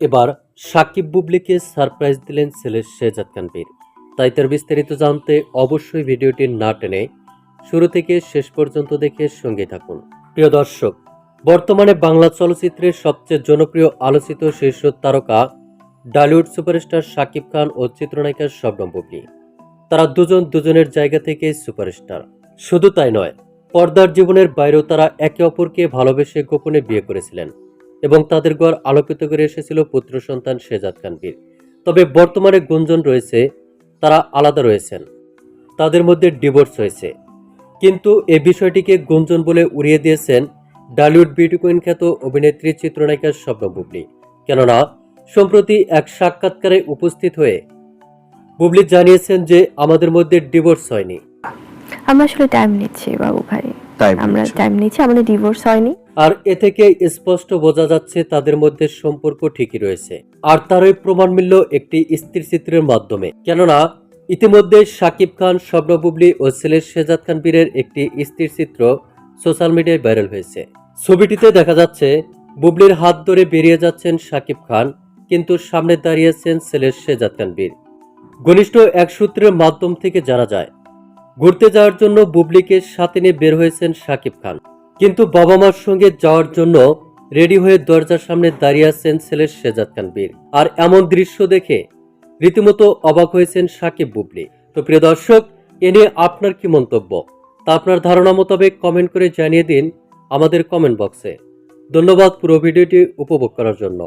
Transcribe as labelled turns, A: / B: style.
A: এবার সাকিব বুবলিকে সারপ্রাইজ দিলেন ছেলে শেজাদ খানবীর। তাই তার বিস্তারিত জানতে অবশ্যই ভিডিওটি না টেনে শুরু থেকে শেষ পর্যন্ত দেখে সঙ্গে থাকুন। প্রিয় দর্শক, বর্তমানে বাংলা চলচ্চিত্রের সবচেয়ে জনপ্রিয় আলোচিত শীর্ষ তারকা ডালিউড সুপারস্টার শাকিব খান ও চিত্রনায়িকা শবনম বুবলি। তারা দুজন দুজনের জায়গা থেকে সুপারস্টার। শুধু তাই নয়, পর্দার জীবনের বাইরেও তারা একে অপরকে ভালোবেসে গোপনে বিয়ে করেছিলেন। এবং তাদের ঘর আলোকিত করে এসেছিল পুত্র সন্তান শেজাদ খানবীর তবে বর্তমানে গুঞ্জন রয়েছে তারা আলাদা রয়েছেন। তাদের মধ্যে ডিভোর্স হয়েছে। কিন্তু এ বিষয়টিকে গুঞ্জন বলে উড়িয়ে দিয়েছেন ডালিউড বিউটি কুইন খ্যাত অভিনেত্রী চিত্রনায়িকা স্বপ্ন বুবলি। কেননা সম্প্রতি এক সাক্ষাৎকারে উপস্থিত হয়ে বুবলি জানিয়েছেন যে আমাদের মধ্যে ডিভোর্স হয়নি।
B: আমরা আসলে টাইম নিচ্ছি বাবু ভাই। আমরা টাইম নিচ্ছি আমাদের ডিভোর্স হয়নি।
A: আর এ থেকে স্পষ্ট বোঝা যাচ্ছে তাদের মধ্যে সম্পর্ক ঠিকই রয়েছে। আর তারই প্রমাণ মিলল একটি স্থির চিত্রের মাধ্যমে। কেননা, ইতিমধ্যে শাকিব খান, স্বপ্ন বুবলি ও ছেলে শেজাদ খান বীরের একটি স্থির চিত্র সোশ্যাল মিডিয়ায় ভাইরাল হয়েছে। ছবিটিতে দেখা যাচ্ছে, বুবলির হাত ধরে বেরিয়ে যাচ্ছেন শাকিব খান, কিন্তু সামনে দাঁড়িয়েছেন ছেলে শেজাদ খান বীর ঘনিষ্ঠ এক সূত্রের মাধ্যম থেকে জানা যায়, ঘুরতে যাওয়ার জন্য বুবলিকে সাথে নিয়ে বের হয়েছেন শাকিব খান। কিন্তু বাবা মার সঙ্গে যাওয়ার জন্য রেডি হয়ে দরজার সামনে দাঁড়িয়ে আছেন ছেলের শেজাদ খান বীর। আর এমন দৃশ্য দেখে রীতিমতো অবাক হয়েছেন সাকিব বুবলি। তো প্রিয় দর্শক, এ নিয়ে আপনার কি মন্তব্য? তা আপনার ধারণা মোতাবেক কমেন্ট করে জানিয়ে দিন আমাদের কমেন্ট বক্সে। ধন্যবাদ পুরো ভিডিওটি উপভোগ করার জন্য।